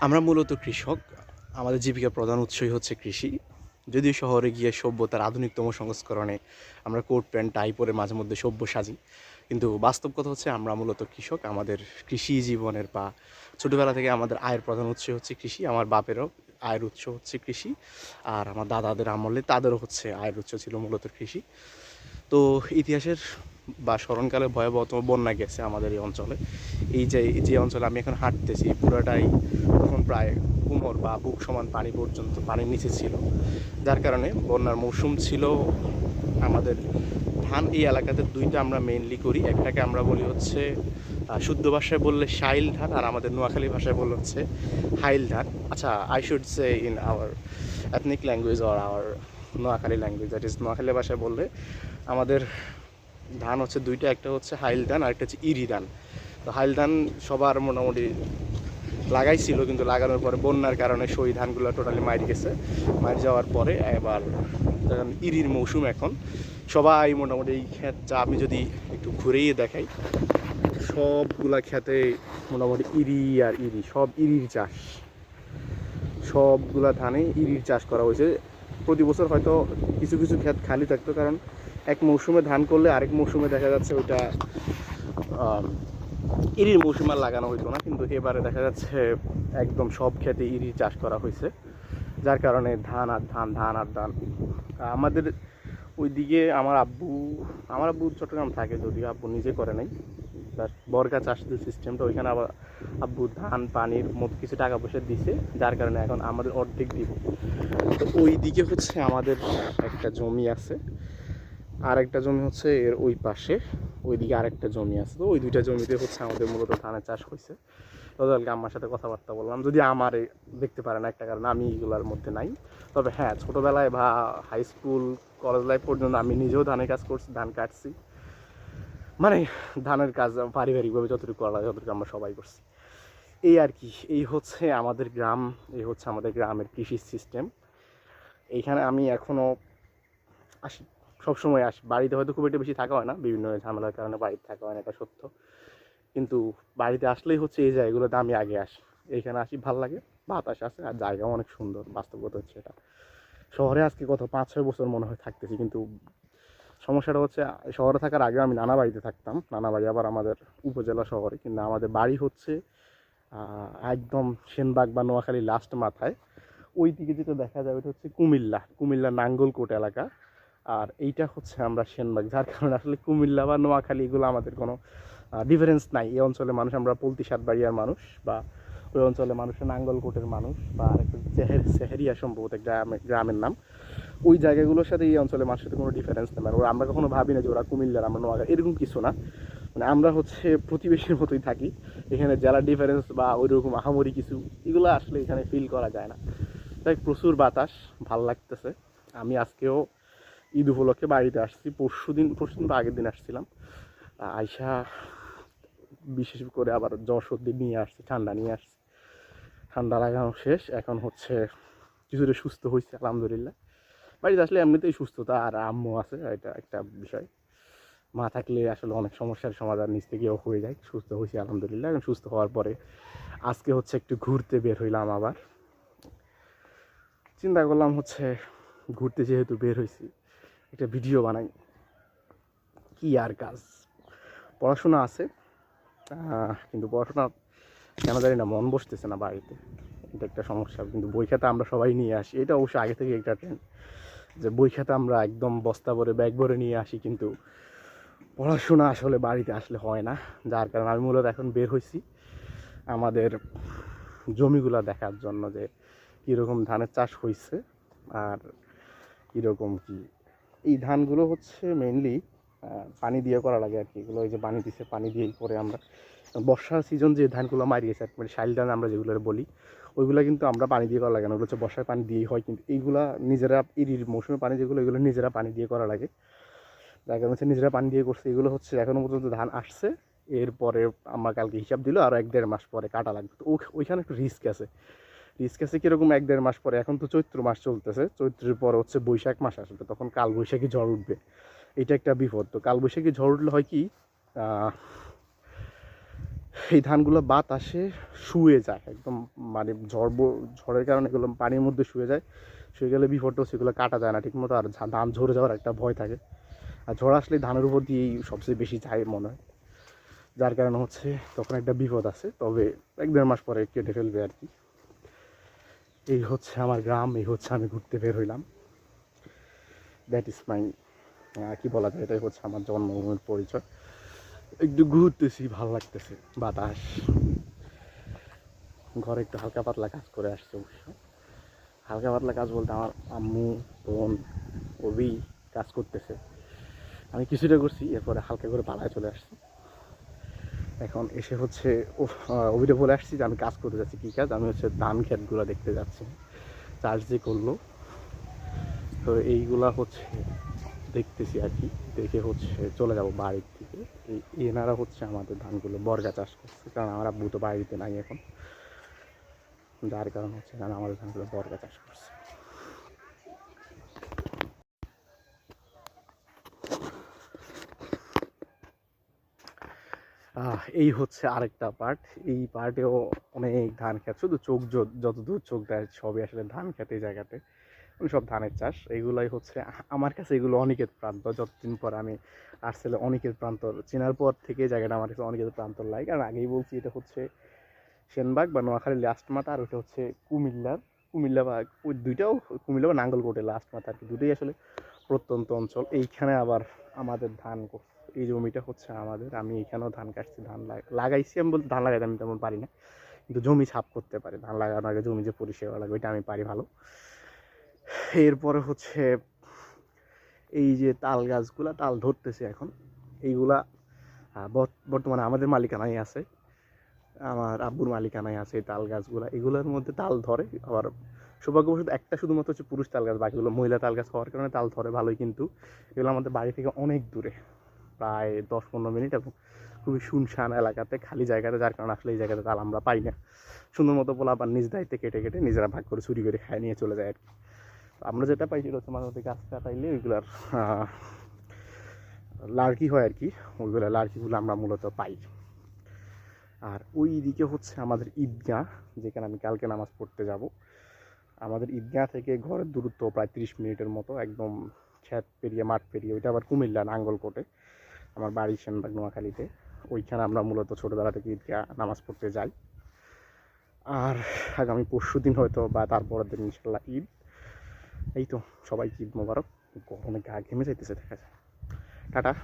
আমরা মূলত কৃষক। আমাদের জীবিকার প্রধান উৎসই হচ্ছে কৃষি। যদিও শহরে গিয়ে সভ্যতার আধুনিকতম সংস্করণে আমরা কোট প্যান্ট, টাই পরে মাঝে মধ্যে সভ্য সাজি। কিন্তু বাস্তব কথা হচ্ছে আমরা মূলত কৃষক। আমাদের কৃষি জীবনের বা ছোটোবেলা থেকে আমাদের আয়ের প্রধান উৎস হচ্ছে কৃষি। আমার বাপেরও আয়ের উৎস হচ্ছে কৃষি আর আমার দাদাদের আমলে তাদেরও হচ্ছে আয়ের উৎস ছিল মূলত কৃষি। তো ইতিহাসের বা স্মরণকালে ভয়াবহতম বন্যা গেছে আমাদের এই অঞ্চলে। এই যে যে অঞ্চলে আমি এখন হাঁটতেছি পুরোটাই তখন প্রায় কোমর বা বুক সমান পানি পর্যন্ত, পানির নিচে ছিল। যার কারণে বন্যার মৌসুম ছিল আমাদের ধান এই এলাকাতে দুইটা আমরা মেইনলি করি। একটাকে আমরা বলি হচ্ছে শুদ্ধ ভাষায় বললে শাইল ধান আর আমাদের নোয়াখালী ভাষায় বললে হচ্ছে হাইল ধান। আচ্ছা I should say in our ethnic language or our Noakhali language that is Noakhali ভাষায় বললে আমাদের ধান হচ্ছে দুইটা, একটা হচ্ছে হাইল ধান আর একটা হচ্ছে ইরি ধান। তো হাইল ধান সবার মোটামুটি লাগাইছিল, কিন্তু লাগানোর পরে বন্যার কারণে সেই ধানগুলো টোটালি মারি গেছে। মারি যাওয়ার পরে এবার ইরির মৌসুম এখন। সবাই মোটামুটি এই ক্ষেত যা আমি যদি একটু ঘুরেই দেখাই, সবগুলা খেতে মোটামুটি ইরি আর ইরি, সব ইরির চাষ। সবগুলা ধানে ইরির চাষ করা হয়েছে। প্রতি বছর হয়তো কিছু কিছু ক্ষেত খালি থাকতো, কারণ এক মৌসুমে ধান করলে আরেক মৌসুমে দেখা যাচ্ছে ওইটা ইরির মৌসুমে আর লাগানো হইতো না, কিন্তু এবারে দেখা যাচ্ছে একদম সব ক্ষেতে ইরি চাষ করা হয়েছে, যার কারণে ধান আর ধান ধান আর ধান। আমাদের ওইদিকে আমার আব্বু আমার আব্বু চট্টগ্রাম থাকে, যদিও আব্বু নিজে করে নাই প্লাস বর্গা চাষ যে সিস্টেমটা ওইখানে আবার আব্বু ধান, পানির মতো কিছু টাকা পয়সা দিছে, যার কারণে এখন আমাদের অর্ধেক দিব। তো ওই দিকে হচ্ছে আমাদের একটা জমি আছে আর একটা জমি হচ্ছে এর ওই পাশে, ওইদিকে আরেকটা জমি আছে। তো ওই দুইটা জমিতে হচ্ছে আমাদের মূলত ধানের চাষ হয়েছে তো কালকে আমার সাথে কথাবার্তা বললাম। যদি আমার দেখতে পারে না একটা কারণ, আমি এগুলোর মধ্যে নাই। তবে হ্যাঁ ছোটোবেলায় বা হাই স্কুল কলেজ লাইফ পর্যন্ত আমি নিজেও ধানের কাজ করছি, ধান কাটছি। মানে ধানের কাজ পারিবারিকভাবে যতটুকু করা লাগে ততটুকু আমরা সবাই করছি। এই আর কি, এই হচ্ছে আমাদের গ্রাম, এই হচ্ছে আমাদের গ্রামের কৃষি সিস্টেম এইখানে আমি এখনও আসি। সবসময় আসি, বাড়িতে হয়তো খুব একটা বেশি থাকা হয় না, বিভিন্ন ঝামেলার কারণে বাড়িতে থাকা হয় না, এটা সত্য। কিন্তু বাড়িতে আসলেই হচ্ছে এই জায়গাগুলোতে আমি আগে আসি। এইখানে আসি, ভালো লাগে, বাতাস আছে আর জায়গাও অনেক সুন্দর বাস্তবতা হচ্ছে এটা। শহরে আজকে কত পাঁচ, ছয় বছর মনে হয় থাকতেছি, কিন্তু সমস্যাটা হচ্ছে, শহরে থাকার আগে আমি নানা বাড়িতে থাকতাম। নানা বাড়ি আবার আমাদের উপজেলা শহরে, কিন্তু আমাদের বাড়ি হচ্ছে একদম সেনবাগ বা নোয়াখালী লাস্ট মাথায়। ওই দিকে যেটা দেখা যাবে এটা হচ্ছে কুমিল্লা কুমিল্লা নাঙ্গলকোট এলাকা। আর এইটা হচ্ছে আমরা সেনবাগ, যার কারণে আসলে কুমিল্লা বা নোয়াখালী এগুলো আমাদের কোনো ডিফারেন্স নাই। এই অঞ্চলে মানুষ, আমরা পলতি সাতবাড়িয়ার মানুষ বা ওই অঞ্চলে মানুষের নাঙ্গলকোটের মানুষ বা আরেকটা চেহের সেহেরিয়া সম্ভবত গ্রামে, গ্রামের নাম। ওই জায়গাগুলোর সাথে এই অঞ্চলে মানুষের সাথে কোনো ডিফারেন্স নেই। মানে ওরা, আমরা কখনো ভাবি না যে ওরা কুমিল্লার, আমরা নোয়াখালী, এরকম কিছু না। মানে আমরা হচ্ছে প্রতিবেশীর মতোই থাকি। এখানে জেলার ডিফারেন্স বা ওই রকম আহামরি কিছু, এগুলো আসলে এখানে ফিল করা যায় না। তাই প্রচুর বাতাস, ভালো লাগতেছে। আমি আজকেও ঈদ উপলক্ষে বাড়িতে আসছি। পরশু দিন পরশু দিন আগের দিন আসছিলাম। আইসা বিশেষ করে আবার জ্বর সর্দি নিয়ে আসছি, ঠান্ডা নিয়ে আসছি। ঠান্ডা লাগানো শেষ। এখন হচ্ছে কিছুটা সুস্থ হয়েছে, আলহামদুলিল্লাহ। বাড়িতে আসলে এমনিতেই সুস্থতা আর আম্মু আছে, এটা একটা বিষয়। মা থাকলে আসলে অনেক সমস্যার সমাধান নিচ থেকেও হয়ে যায়। সুস্থ হয়েছি, আলহামদুলিল্লাহ। এখন সুস্থ হওয়ার পরে আজকে হচ্ছে একটু ঘুরতে বের হইলাম আবার। চিন্তা করলাম হচ্ছে ঘুরতে যেহেতু বের হয়েছি একটা ভিডিও বানাই। কি আর কাজ? পড়াশোনা আছে। কিন্তু পড়াশোনা কেন জানি না, মন বসতেছে না বাড়িতে। এটা একটা সমস্যা। কিন্তু বই খাতা আমরা সবাই নিয়ে আসি। এটা অবশ্য আগে থেকে একটা ট্রেন্ড যে বই খাতা আমরা একদম বস্তা ভরে ব্যাগ ভরে নিয়ে আসি। কিন্তু পড়াশোনা আসলে বাড়িতে আসলে হয় না। যার কারণে আমি মূলত এখন বের হয়েছি আমাদের জমিগুলা দেখার জন্য যে কীরকম ধানের চাষ হয়েছে আর কীরকম কি এই ধানগুলো হচ্ছে মেনলি পানি দিয়ে করা লাগে আর কি। এগুলো ওই যে পানি দিছে, পানি দিয়েই করে আমরা, বর্ষার সিজন যে ধানগুলো মারিয়েছে আর মানে শাইল ধান আমরা যেগুলো বলি, ওইগুলো কিন্তু আমরা পানি দিয়ে করা লাগে না। ওগুলো হচ্ছে বর্ষায় পানি দিয়েই হয় কিন্তু এইগুলা নিজেরা ইরির মৌসুমে পানি যেগুলো এগুলো নিজেরা পানি দিয়ে করা লাগে। যার হচ্ছে নিজেরা পানি দিয়ে করছে। এগুলো হচ্ছে এখনও পর্যন্ত ধান আসছে, এরপরে আমার কালকে হিসাব দিল, আর এক দেড় মাস পরে কাটা লাগবে। তো ওইখানে একটু রিস্ক আছে। রিস্ক আছে কীরকম এক দেড় মাস পরে, এখন তো চৈত্র মাস চলতেছে, চৈত্রের পর হচ্ছে বৈশাখ মাস আসবে, তখন কাল বৈশাখী ঝড় উঠবে। এটা একটা বিপদ। তো কাল বৈশাখী ঝড় উঠলে হয় কি এই ধানগুলো বাতাসে শুয়ে যায়, একদম মানে ঝড় ঝড়ের কারণে এগুলো পানির মধ্যে শুয়ে যায়, শুয়ে গেলে বিপদটা এগুলো কাটা যায় না ঠিক মতো আর ধান ঝরে যাওয়ার একটা ভয় থাকে। আর ঝড় আসলে ধানের উপর দিয়েই সবচেয়ে বেশি যায় মনে হয়। যার কারণে হচ্ছে তখন একটা বিপদ আছে, তবে এক দেড় মাস পরে কেটে ফেলবে আর কি। এই হচ্ছে আমার গ্রাম, এই হচ্ছে আমি ঘুরতে বের হইলাম। দ্যাট ইজ মাই কি বলা যায়, এটাই হচ্ছে আমার জন্মভূমির পরিচয়। একটু ঘুরতেছি, ভালো লাগতেছে, বাতাস। ঘরে একটু হালকা পাতলা কাজ করে আসছে অবশ্য। হালকা পাতলা কাজ বলতে আমার আম্মু, বোন অবি কাজ করতেছে। আমি কিছুটা করছি, এরপরে হালকা করে পালায় চলে আসছি। এখন এসে হচ্ছে অভিটা বলে আসছি যে আমি কাজ করতে যাচ্ছি কী কাজ? আমি হচ্ছে ধান ক্ষেতগুলো দেখতে যাচ্ছি। চার্জ যে করল, তো এইগুলা হচ্ছে দেখতেছি আর কি। দেখে হচ্ছে চলে যাব বাড়ির দিকে। এই এনারা হচ্ছে আমাদের ধানগুলো বর্গা চাষ করছে, কারণ আমরা আব্বু তো বাড়িতে নাই এখন। যার কারণ হচ্ছে কারণ আমাদের ধানগুলো বর্গা চাষ করছে। এই হচ্ছে আরেকটা পার্ট এই পার্টেও অনেক ধান খেত। শুধু চোখ যতদূর চোখ দেয়, সবই আসলে ধান খেতে এই জায়গাতে। সব ধানের চাষ। এইগুলাই হচ্ছে আমার কাছে এগুলো অনেকের প্রান্ত। যতদিন পর আমি আসলে অনেকের প্রান্ত চেনার পর থেকে জায়গাটা আমার কাছে অনেকের প্রান্ত লাগে। কারণ আগেই বলছি, এটা হচ্ছে সেনবাগ বা নোয়াখালীর লাস্ট মাথা আর ওটা হচ্ছে কুমিল্লার কুমিল্লা বা ওই দুইটাও কুমিল্লা বা নাঙ্গলকোটে লাস্ট মাথা আর কি। দুটোই আসলে প্রত্যন্ত অঞ্চল। এইখানে আবার আমাদের ধান করছে এই জমিটা হচ্ছে আমাদের। আমি এখানেও ধান কাটছি, ধান লাগাইছি আমি বলতে ধান লাগাইতে আমি তেমন পারি না। কিন্তু জমি ছাপ করতে পারি। ধান লাগানোর আগে জমি যে পরিষেবা লাগবে, এটা আমি পারি ভালো। এরপরে হচ্ছে এই যে তাল গাছগুলা, তাল ধরতেছে এখন। এইগুলা বর্তমানে আমাদের মালিকানায় আছে। আমার আব্বুর মালিকানায় আছে এই তাল গাছগুলা। এগুলোর মধ্যে তাল ধরে। আবার সৌভাগ্যবশত একটা শুধুমাত্র হচ্ছে পুরুষ তাল গাছ, বাকিগুলো মহিলা তাল গাছ হওয়ার কারণে তাল ধরে ভালোই। কিন্তু এগুলো আমাদের বাড়ি থেকে অনেক দূরে। প্রায় দশ পনেরো মিনিট এবং খুবই শুনশান এলাকাতে খালি জায়গাতে, যার কারণে আসলে এই জায়গাতে তাল আমরা পাই না। সুন্দর মতো পোলা আবার নিজ দায়িত্বে কেটে কেটে নিজেরা ভাগ করে চুরি করে খায়, নিয়ে চলে যায় আর কি। আমরা যেটা পাই সেটা হচ্ছে মাঝে গাছ কাটাইলে ওইগুলার লার্কি হয় আর কি। ওইগুলো লার্কিগুলো আমরা মূলত পাই। আর ওই দিকে হচ্ছে আমাদের ঈদগাহ, যেখানে আমি কালকে নামাজ পড়তে যাব। আমাদের ঈদগাহ থেকে ঘরের দূরত্ব প্রায় তিরিশ মিনিটের মতো, একদম খ্যাত পেরিয়ে মাঠ পেরিয়ে, ওইটা আবার কুমিল্লা, নাঙ্গলকোটে। আমার বাড়ি সেনবাগ, নোয়াখালীতে। ওইখানে আমরা মূলত ছোটোবেলা থেকে ঈদগা নামাজ পড়তে যাই। আর আগামী পরশু দিন হয়তো বা তারপরের দিন ইনশাল্লাহ ঈদ। এই তো সবাই ঈদ মোবারক। গরমে গা ঘেমে যাইতেছে, দেখা যায়। টাটা।